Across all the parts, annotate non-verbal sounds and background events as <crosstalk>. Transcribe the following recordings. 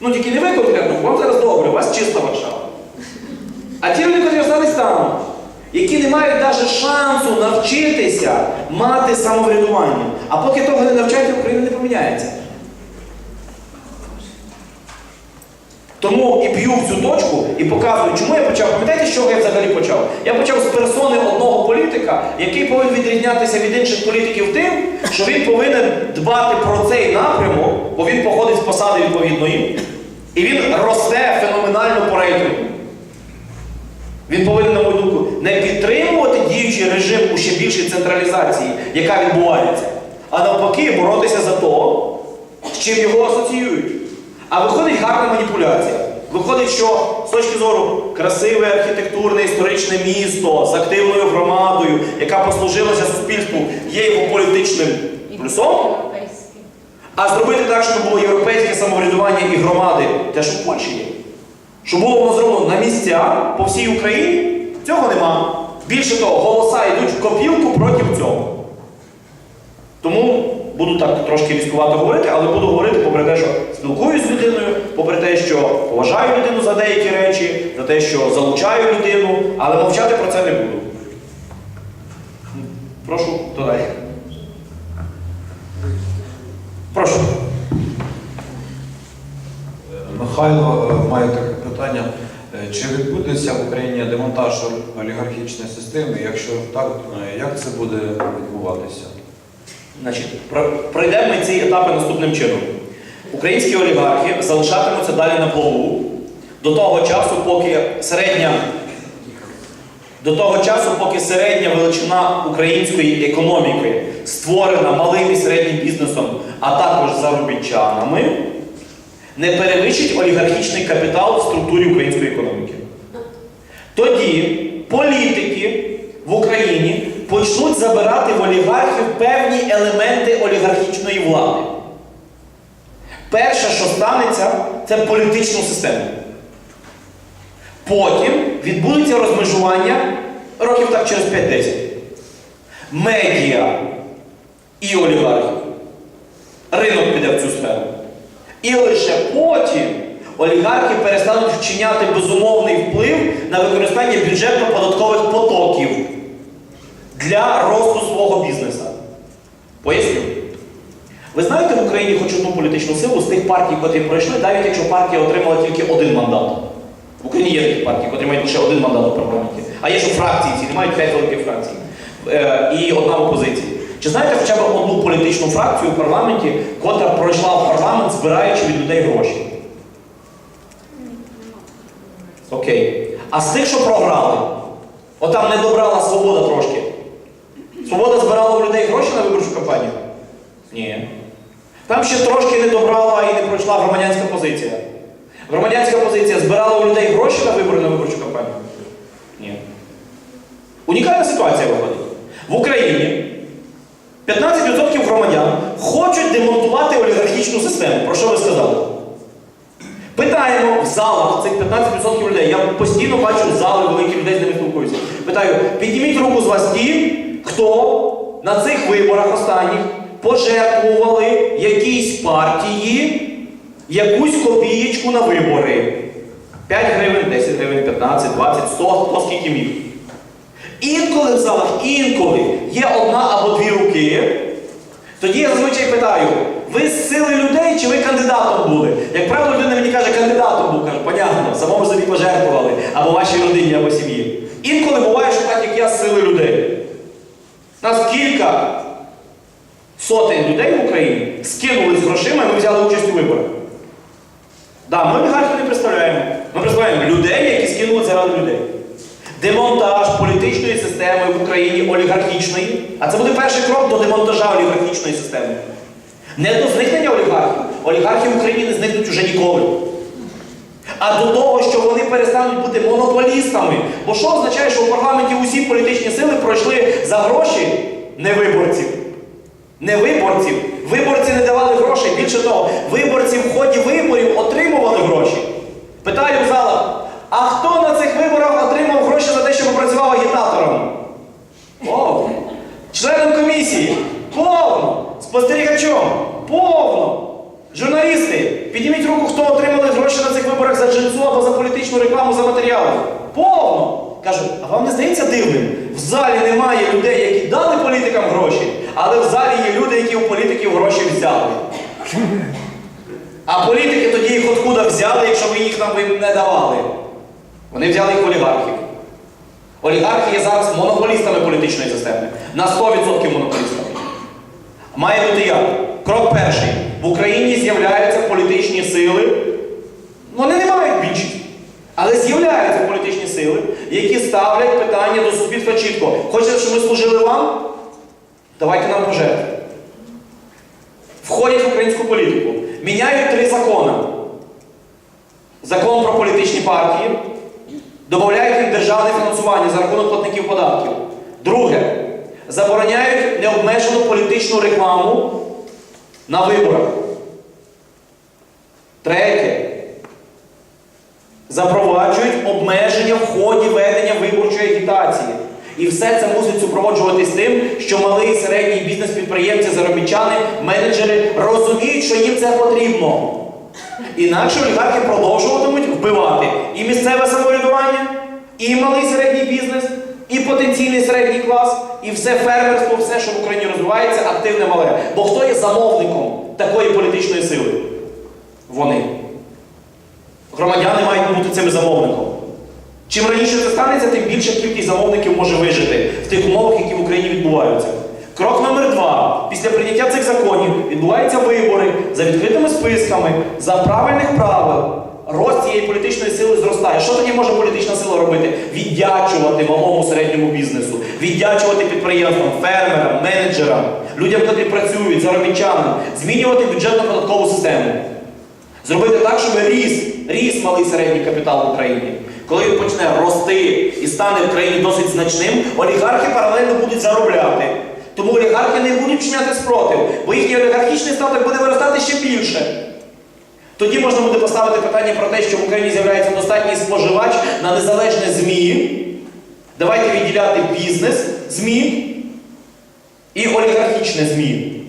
Ну тільки не ви конкретно, вам зараз добре, у вас чиста Варшава. А ті люди, які остались там, які не мають навіть шансу навчитися мати самоврядування. А поки того не навчають, Україна не поміняється. Тому і б'ю в цю точку і показую, чому я почав. Пам'ятаєте, з чого я взагалі почав? Я почав з персони одного політика, який повинен відрізнятися від інших політиків тим, що він повинен дбати про цей напрямок, бо він походить з посади відповідної, і він росте феноменально по рейтингу. Він повинен, на мою думку, не підтримувати діючий режим у ще більшій централізації, яка відбувається, а навпаки, боротися за то, з чим його асоціюють. А виходить гарна маніпуляція. Виходить, що з точки зору красиве архітектурне історичне місто з активною громадою, яка послужилася суспільству, є його політичним плюсом. А зробити так, щоб було європейське самоврядування і громади, те, що в Польщі є. Щоб було воно зроблено на місця по всій Україні, цього нема. Більше того, голоса йдуть в копілку проти цього. Тому буду так трошки різкувато говорити, але буду говорити попри те, що спілкуюсь з людиною, попри те, що поважаю людину за деякі речі, за те, що залучаю людину, але мовчати про це не буду. Прошу, додай. Прошу. Михайло е, має таке питання. Е, Чи відбудеться в Україні демонтаж олігархічної системи? Якщо так, е, як це буде відбуватися? Значить, про- пройдемо ми ці етапи наступним чином. Українські олігархи залишатимуться далі на плаву до того часу, поки середня, до того часу, поки середня величина української економіки створена малим і середнім бізнесом, а також заробітчанами, не перевищить олігархічний капітал в структурі української економіки. Тоді політики в Україні почнуть забирати в олігархів певні елементи олігархічної влади. Перше, що станеться, це політичну систему. Потім відбудеться розмежування років так через 5-10. Медіа і олігархів. Ринок піде в цю сферу. І лише потім олігархи перестануть вчиняти безумовний вплив на використання бюджетно-податкових потоків для росту свого бізнесу. Поясню. Ви знаєте в Україні хоч одну політичну силу з тих партій, котрі пройшли, навіть якщо партія отримала тільки один мандат. В Україні є такі партії, котрі мають лише один мандат у парламенті. А є, що фракції ці, не мають п'ять великих фракцій. Е, і одна в опозиції. Чи знаєте хоча б одну політичну фракцію в парламенті, котра пройшла в парламент, збираючи від людей гроші? Окей. А з тих, що програли, отам не добрала свобода трошки. Свобода збирала у людей гроші на виборчу кампанію? Ні. Там ще трошки не добрала і не пройшла громадянська позиція. Громадянська позиція збирала у людей гроші на вибори на виборчу кампанію? Ні. Унікальна ситуація виходить. В Україні 15% громадян хочуть демонтувати олігархічну систему. Про що ви сказали? Питаємо в залах цих 15% людей. Я постійно бачу зали великі людей, з ними спілкуюся. Питаю, підніміть руку з вас ті, хто на цих виборах останніх пожертвували якійсь партії якусь копієчку на вибори. 5 гривень, 10 гривень, 15, 20, 100, хто скільки міг. Інколи в залах, інколи є одна або дві руки. Тоді я зазвичай питаю, ви з сили людей чи ви кандидатом були? Як правило, людина мені каже, кандидатом був, каже, понятно, самому собі пожертвували, або вашій родині, або сім'ї. Інколи буває, що так, як я з сили людей. Нас кілька сотень людей в Україні скинули з грошима, і ми взяли участь у виборах. Да, ми олігархів не представляємо. Ми представляємо людей, які скинули заради людей. Демонтаж політичної системи в Україні олігархічної. А це буде перший крок до демонтажа олігархічної системи. Не до зникнення олігархів. Олігархи в Україні не зникнуть уже ніколи. А до того, що вони перестануть бути монополістами. Бо що означає, що в парламенті усі політичні сили пройшли за гроші не виборців. Не виборців. Виборці не давали грошей. Більше того, виборці в ході виборів отримували гроші. Питаю в залах, а хто на цих виборах отримав гроші за те, що попрацював агітатором? Повно. Членом комісії? Повно. Спостерігачом? Повно. Журналісти? Підніміть руку, хто отримали гроші на цих виборах за джинсу або за політичну рекламу за матеріали. Повно! Кажу, а вам не здається дивним? В залі немає людей, які дали політикам гроші, але в залі є люди, які у політиків гроші взяли. А політики тоді їх откуда взяли, якщо ви їх нам не давали? Вони взяли їх олігархів. Олігархи є зараз монополістами політичної системи. На 100% монополістами. Має бути як? Крок перший. В Україні з'являються політичні сили. Вони не мають більшість. Але з'являються політичні сили, які ставлять питання до суспільства чітко. Хочете, щоб ми служили вам? Давайте нам пожертви. Входять в українську політику. Міняють три закони. Закон про політичні партії, додають їм державне фінансування за рахунок платників податків. Друге, забороняють необмежену політичну рекламу на виборах. Третє. Запроваджують обмеження в ході ведення виборчої агітації. І все це мусить супроводжуватись тим, що малий і середній бізнес-підприємці, заробітчани, менеджери розуміють, що їм це потрібно. Інакше олігархи продовжуватимуть вбивати і місцеве самоврядування, і малий середній бізнес, і потенційний середній клас, і все фермерство, все, що в Україні розвивається, активне мале. Бо хто є замовником такої політичної сили? Вони. Громадяни мають бути цим замовником. Чим раніше це станеться, тим більша кількість замовників може вижити в тих умовах, які в Україні відбуваються. Крок номер два. Після прийняття цих законів відбуваються вибори за відкритими списками, за правильних правил. Рост цієї політичної сили зростає. Що тоді може політична сила робити? Віддячувати малому середньому бізнесу, віддячувати підприємствам, фермерам, менеджерам, людям, які працюють, заробітчанам, змінювати бюджетно-податкову систему. Зробити так, щоб ріс, ріс малий середній капітал в Україні. Коли він почне рости і стане в країні досить значним, олігархи паралельно будуть заробляти. Тому олігархи не будуть чиняти спротив, бо їхній олігархічний статок буде виростати ще більше. Тоді можна буде поставити питання про те, що в Україні з'являється достатній споживач на незалежне ЗМІ. Давайте відділяти бізнес ЗМІ і олігархічне ЗМІ.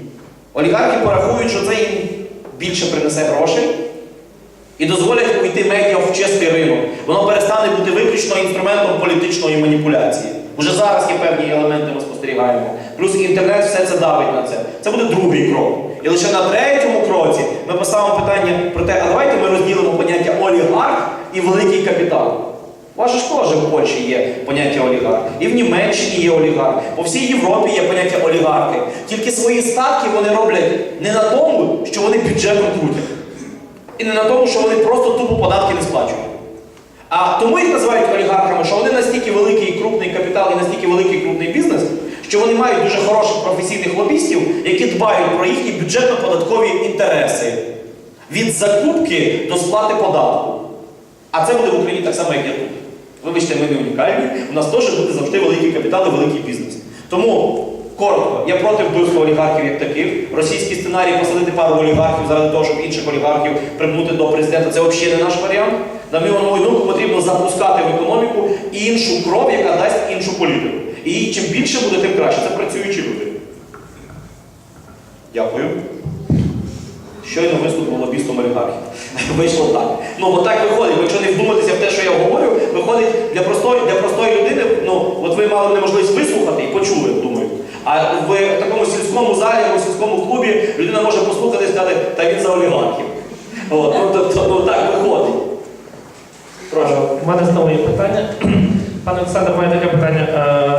Олігархи порахують, що це їм більше принесе грошей і дозволять увійти медіа в чистий ринок. Воно перестане бути виключно інструментом політичної маніпуляції. Уже зараз є певні елементи, ми спостерігаємо. Плюс інтернет все це давить на це. Це буде другий крок. І лише на третьому кроці ми поставимо питання про те, а давайте ми розділимо поняття олігарх і великий капітал. Вас ж теж в Польщі є поняття олігарх. І в Німеччині є олігарх. По всій Європі є поняття олігархи. Тільки свої статки вони роблять не на тому, що вони бюджетом крутять. І не на тому, що вони просто тупо податки не сплачують. А тому їх називають олігархами, що вони настільки великий і крупний капітал і настільки великий і крупний бізнес, що вони мають дуже хороших професійних лобістів, які дбають про їхні бюджетно-податкові інтереси. Від закупки до сплати податку. А це буде в Україні так само, як я тут. Вибачте, ми не унікальні. У нас теж буде завжди великий капітал і великий бізнес. Тому, коротко, я проти вбивства олігархів як таких. Російський сценарій посадити пару олігархів заради того, щоб інших олігархів прибути до президента, це взагалі не наш варіант. На мою думку, потрібно запускати в економіку іншу кров, яка дасть іншу політику. І чим більше буде, тим краще. Це працюючі люди. Дякую. Щойно виступив лобістом олігархів. <laughs> Вийшло так. Ну, от так виходить, якщо не вдуматися в те, що я говорю, виходить для простої, для простої людини, ну, от ви мали неможливість вислухати і почули, думаю. А в такому сільському залі, в сільському клубі людина може послухати і сказати, та він за олігархів. От, ну, тобто, ну, так виходить. Прошу. У мене знову є питання. <clears throat> Пане Олександр, має таке питання.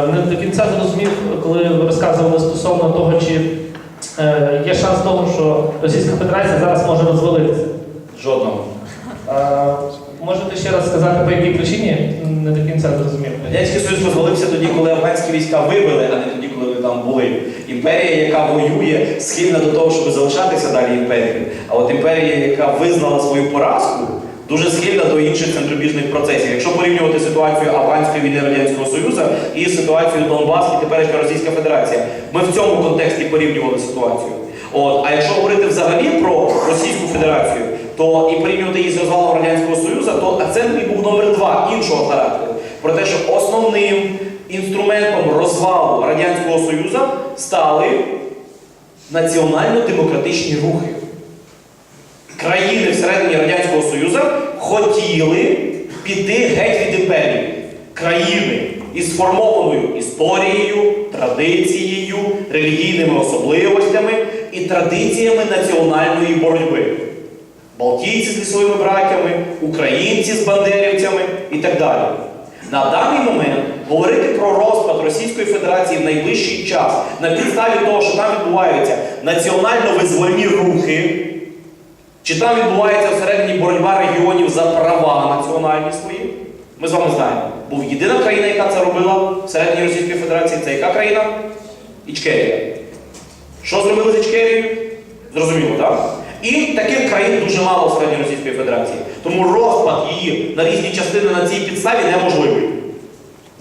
Е, Не до кінця зрозумів, коли ви розказували стосовно того, чи е, є шанс того, що Російська Федерація зараз може розвалитися. Жодного. Е, Можете ще раз сказати, по якій причині? Не до кінця зрозумів. Радянський Союз розвалився тоді, коли афганські війська вивели, а не тоді, там були. Імперія, яка воює, схильна до того, щоб залишатися далі імперією. А от імперія, яка визнала свою поразку, дуже схильна до інших центробіжних процесів. Якщо порівнювати ситуацію афганської війни Радянського Союзу і ситуацію Донбас і теперішня Російська Федерація, ми в цьому контексті порівнювали ситуацію. От, а якщо говорити взагалі про Російську Федерацію, то і порівнювати її з розвалом Радянського Союзу, то акцент був номер два іншого характеру. Про те, що основним інструментом розвалу Радянського Союзу стали національно-демократичні рухи. країни всередині Радянського Союзу хотіли піти геть від імперії. Країни із сформованою історією, традицією, релігійними особливостями і традиціями національної боротьби. Балтійці з лісовими братями, українці з бандерівцями і так далі. На даний момент говорити про розпад Російської Федерації в найближчий час на підставі того, що там відбуваються національно-визвольні рухи, чи там відбувається всередині боротьба регіонів за права національні свої, ми з вами знаємо. Був єдина країна, яка це робила всередині Російської Федерації, це яка країна? Ічкерія. Що зробили з Ічкерією? Зрозуміло, так? І таких країн дуже мало в складі Російської Федерації. Тому розпад її на різні частини на цій підставі неможливий.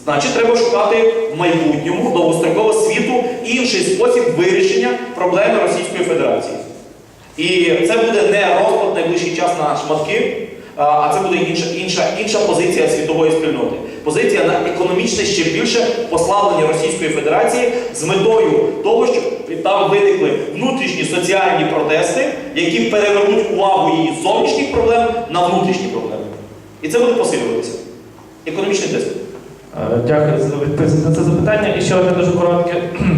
Значить, треба шукати в майбутньому довгострокового світу інший спосіб вирішення проблеми Російської Федерації. І це буде не розпад найближчий час на шматки, а це буде інша, інша, інша позиція світової спільноти. Позиція на економічне ще більше послаблення Російської Федерації з метою того, щоб там виникли внутрішні соціальні протести, які перевернуть увагу її зовнішніх проблем на внутрішні проблеми. І це буде посилюватися. Економічний тиск. Е, Дякую за відповідь на це запитання. І ще одне дуже коротке.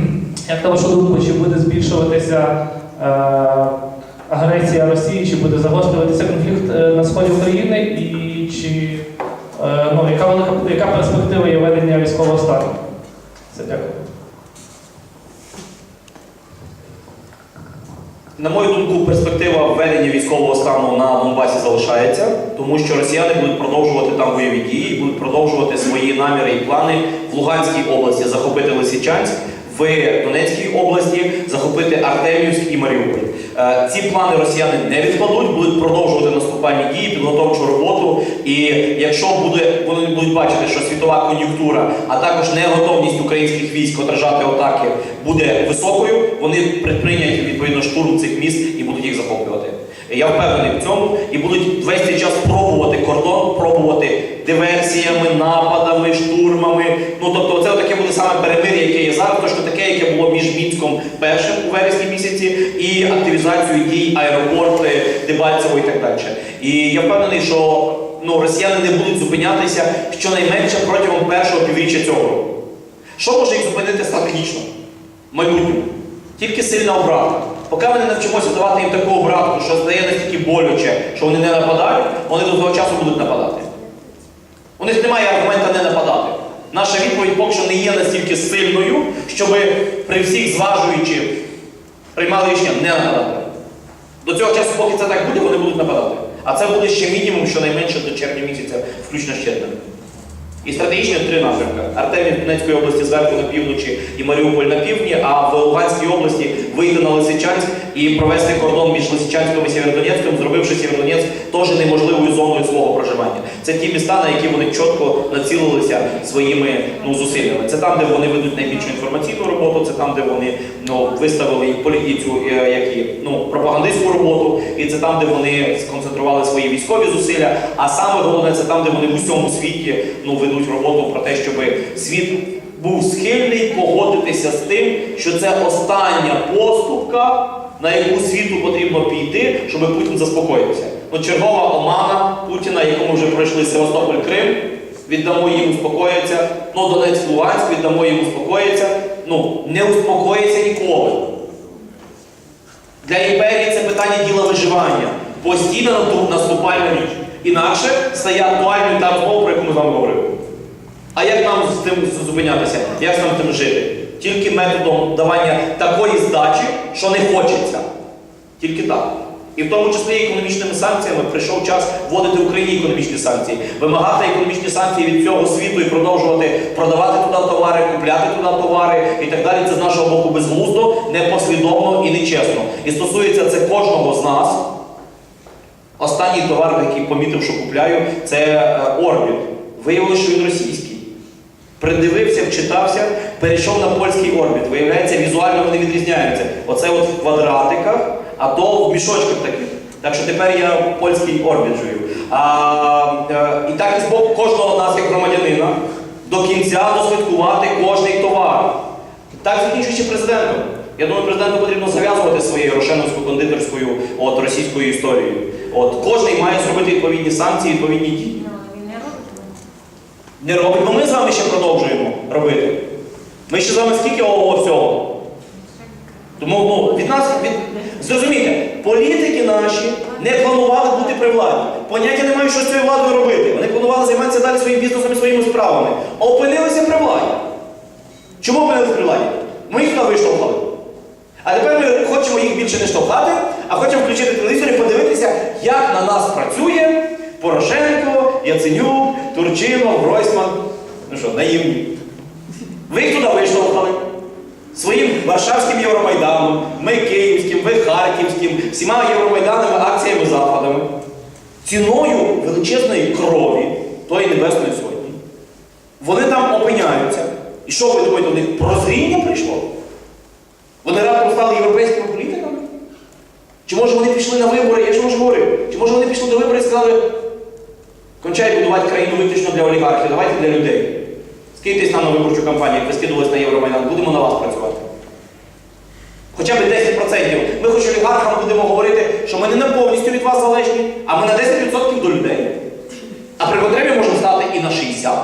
<clears throat> Як на вашу думку, чи буде збільшуватися е, агресія Росії, чи буде загострюватися конфлікт е, на сході України, і чи ну, яка велика яка перспектива є ведення військового стану? Це дякую. На мою думку, перспектива введення військового стану на Донбасі залишається, тому що росіяни будуть продовжувати там бойові дії, будуть продовжувати свої наміри і плани в Луганській області захопити Лисичанськ, в Донецькій області захопити Артемівськ і Маріуполь. Е, Ці плани росіяни не відкладуть, будуть продовжувати наступальні дії, підготовчу роботу. І якщо буде, вони будуть бачити, що світова кон'юнктура, а також неготовність українських військ отражати атаки буде високою, вони предприйнять відповідно штурм цих міст і будуть їх захоплювати. Я впевнений в цьому і будуть весь цей час пробувати кордон, пробувати диверсіями, нападами, штурмами. Ну тобто, це таке буде саме перемир'я, яке є зараз, точно таке, яке було між Мінськом першим у вересні місяці, і активізацією дій аеропорти, Дебальцево і так далі. І я впевнений, що ну, росіяни не будуть зупинятися щонайменше протягом першого півріччя цього року. Що може їх зупинити стратегічно? Майбутньому. Тільки сильна обратка. Поки ми не навчимося давати їм таку обратку, що стає настільки болюче, що вони не нападають, вони до того часу будуть нападати. У них немає аргумента не нападати. Наша відповідь поки що не є настільки сильною, щоб при всіх зважуючи приймали рішення не нападати. До цього часу, поки це так буде, вони будуть нападати. А це буде ще мінімум, щонайменше до червня місяця, включно червнем. І стратегічно три напрямки. Артемів Донецької області зверху на півночі і Маріуполь на півдні, а в Луганській області вийти на Лисичанськ і провести кордон між Лисичанськом і Сєвєродонецьком, зробивши Сєвєродонецьк теж неможливою зоною свого проживання. Це ті міста, на які вони чітко націлилися своїми ну, зусиллями. Це там, де вони ведуть найбільшу інформаційну роботу, це там, де вони ну, виставили і полі- і цю е, як і, ну, пропагандистську роботу, і це там, де вони сконцентрували свої військові зусилля. А саме головне, це там, де вони в усьому світі ну, ведуть роботу про те, щоб світ був схильний погодитися з тим, що це остання поступка, на яку світу потрібно піти, щоб Путін заспокоївся. Ну, чергова омана Путіна, якому вже пройшли Севастополь Крим, віддамо їм успокоїться. Ну, Донецьк, Луганськ, віддамо їм успокоїться. Ну, не успокоїться ніколи. Для імперії це питання діла виживання. Постійна нату- наступальна річ. Інакше стає актуальною та розмова, про яку ми з вами говорили. А як нам з тим зупинятися? Як нам з тим жити? Тільки методом давання такої здачі, що не хочеться. Тільки так. І в тому числі економічними санкціями прийшов час вводити в Україні економічні санкції, вимагати економічні санкції від цього світу і продовжувати продавати туди товари, купляти туди товари і так далі. Це з нашого боку безглуздо, непослідовно і нечесно. І стосується це кожного з нас. Останній товар, який помітив, що купляю, це е, Орбіт. Виявилося, що він російський. Придивився, вчитався, перейшов на польський орбіт. Виявляється, візуально вони відрізняються. Оце от в квадратиках, а то в мішочках таких. Так що тепер я польський орбіт жую. А, е, і так і з боку кожного нас, як громадянина, до кінця дослідкувати кожний товар. Так закінчуючи президентом. Я думаю, президенту потрібно зав'язувати своєю рошеновською кондитерською от, російською історією. От, кожний має зробити відповідні санкції, відповідні дії. Ну, він не робить. Не робить, бо ми з вами ще продовжуємо робити. Ми ще з вами скільки ого всього. Тому ну, від нас, від... зрозумійте, політики наші не планували бути при владі. Поняття не мають, що з цією владою робити. Вони планували займатися далі своїм бізнесом і своїми справами. А опинилися при владі. Чому опинилися при владі? Ми їх виштовхали. А тепер ми хочемо їх більше не штовхати, а хочемо включити телевізор і подивитися, як на нас працює Порошенко, Яценюк, Турчинов, Гройсман. Ну що, наївні. Ви їх туди виштовхали. Своїм Варшавським Євромайданом, ми Київським, ви Харківським, всіма Євромайданами, акціями, заходами. Ціною величезної крові тої Небесної Сотні. Вони там опиняються. І що ви думаєте, у них прозріння прийшло? Вони раптом стали європейськими політиками? Чи може вони пішли на вибори, я ж вже говорив, чи може вони пішли до виборів і сказали, кончай будувати країну виключно для олігархів, давайте для людей. Скиньтесь нам на виборчу кампанію, як ви скидувались на Євромайдан, будемо на вас працювати. Хоча б 10%. Ми хоч олігархам будемо говорити, що ми не на повністю від вас залежні, а ми на 10% до людей. А при потребі можемо стати і на 60%.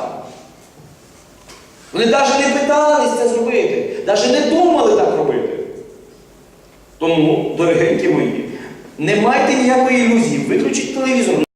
Вони навіть не питались це зробити, навіть не думали так робити. Тому, дорогенькі мої, не майте ніякої ілюзії, виключіть телевізор.